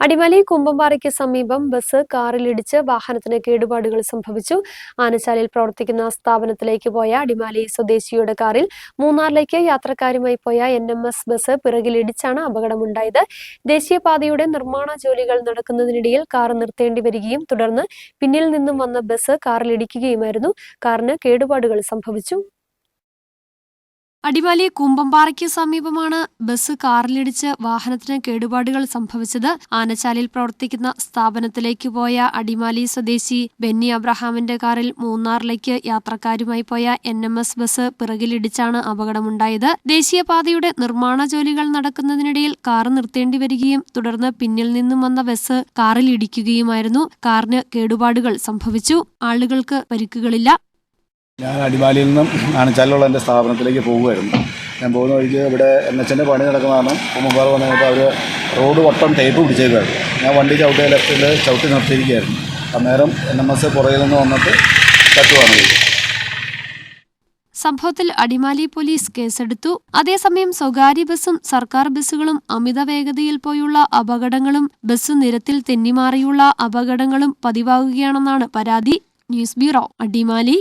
അടിമാലി കുമ്പമ്പാറയ്ക്ക് സമീപം ബസ് കാറിലിടിച്ച് വാഹനത്തിന് കേടുപാടുകൾ സംഭവിച്ചു. ആനച്ചാലിൽ പ്രവർത്തിക്കുന്ന സ്ഥാപനത്തിലേക്ക് പോയ അടിമാലി സ്വദേശിയുടെ കാറിൽ മൂന്നാറിലേക്ക് യാത്രക്കാരുമായി പോയ എൻ എം എസ് ബസ് പിറകിലിടിച്ചാണ് അപകടമുണ്ടായത്. ദേശീയപാതയുടെ നിർമ്മാണ ജോലികൾ നടക്കുന്നതിനിടയിൽ കാർ നിർത്തേണ്ടി വരികയും തുടർന്ന് പിന്നിൽ നിന്നും വന്ന ബസ് കാറിലിടിക്കുകയുമായിരുന്നു. കാറിന് കേടുപാടുകൾ സംഭവിച്ചു. അടിമാലി കുമ്പമ്പാറയ്ക്ക് സമീപമാണ് ബസ് കാറിലിടിച്ച് വാഹനത്തിന് കേടുപാടുകൾ സംഭവിച്ചത്. ആനച്ചാലിൽ പ്രവർത്തിക്കുന്ന സ്ഥാപനത്തിലേക്ക് പോയ അടിമാലി സ്വദേശി ബെന്നി അബ്രഹാമിന്റെ കാറിൽ മൂന്നാറിലേക്ക് യാത്രക്കാരുമായി പോയ എൻ എം എസ് ബസ് പിറകിലിടിച്ചാണ് അപകടമുണ്ടായത്. ദേശീയപാതയുടെ നിർമ്മാണ ജോലികൾ നടക്കുന്നതിനിടയിൽ കാർ നിർത്തേണ്ടി വരികയും തുടർന്ന് പിന്നിൽ നിന്നും വന്ന ബസ് കാറിൽ ഇടിക്കുകയുമായിരുന്നു കാറിന് കേടുപാടുകൾ സംഭവിച്ചു. ആളുകൾക്ക് പരിക്കുകളില്ല. ഞാൻ അടിമാലിയിൽ നിന്നും ആണ് ചല്ലുള്ള എന്റെ സ്ഥാപനത്തിലേക്ക് പോകുമായിരുന്നു. ഞാൻ പോകുന്ന വഴിക്ക് ഇവിടെ എൻ എച്ചിന്റെ പണി നടക്കുന്നതാണ് മുമ്പാറ് വന്നു കഴിഞ്ഞപ്പോൾ അവർ റോഡ് വട്ടം ടേപ്പ് പിടിച്ചേക്കുമായിരുന്നു. ഞാൻ വണ്ടി ചവിട്ടിയ ലെഫ്റ്റിൽ ചവിട്ടി നിർത്തിയിരിക്കുകയായിരുന്നു. അന്നേരം എൻ എം എസ് പുറകിൽ നിന്ന് വന്നിട്ട് തട്ടുവാണ് സംഭവത്തിൽ അടിമാലി പോലീസ് കേസെടുത്തു. അതേസമയം സ്വകാര്യ ബസും സർക്കാർ ബസ്സുകളും അമിത വേഗതയിൽ പോയുള്ള അപകടങ്ങളും ബസ് നിരത്തിൽ തെന്നിമാറിയുള്ള അപകടങ്ങളും പതിവാകുകയാണെന്നാണ് പരാതി. News bureau Adimali.